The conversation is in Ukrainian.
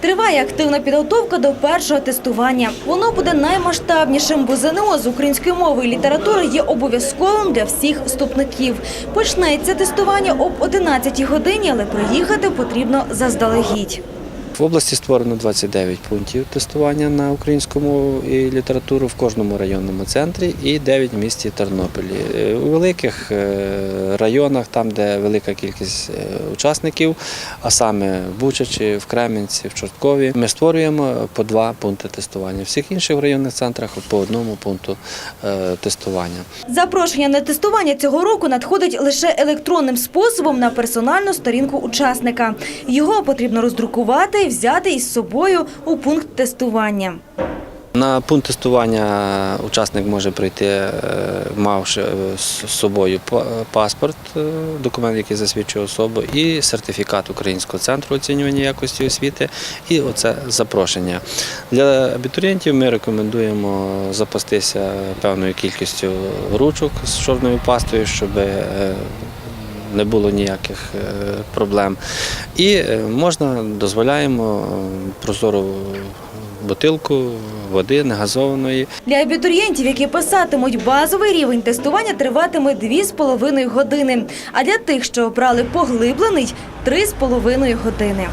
Триває активна підготовка до першого тестування. Воно буде наймасштабнішим, бо ЗНО з української мови і літератури є обов'язковим для всіх вступників. Почнеться тестування об 11 годині, але приїхати потрібно заздалегідь. В області створено 29 пунктів тестування на українську мову і літературу в кожному районному центрі і 9 в місті Тернополі. Е, У великих е, районах, там, де велика кількість е, учасників, а саме в Бучачі, в Кременці, в Чорткові, ми створюємо по два пункти тестування. Всіх інших районних центрах по одному пункту тестування. Запрошення на тестування цього року надходить лише електронним способом на персональну сторінку учасника. Його потрібно роздрукувати взяти із собою у пункт тестування. На пункт тестування учасник може прийти, е, мавши е, з собою паспорт, е, документ, який засвідчує особу, і сертифікат Українського центру оцінювання якості освіти, і оце запрошення. Для абітурієнтів ми рекомендуємо запастися певною кількістю ручок з чорною пастою, щоб не було ніяких е, проблем. І е, можна дозволяємо е, прозору бутилку води негазованої. Для абітурієнтів, які писатимуть базовий рівень тестування, триватиме 2,5 години. А для тих, що обрали поглиблений – 3,5 години.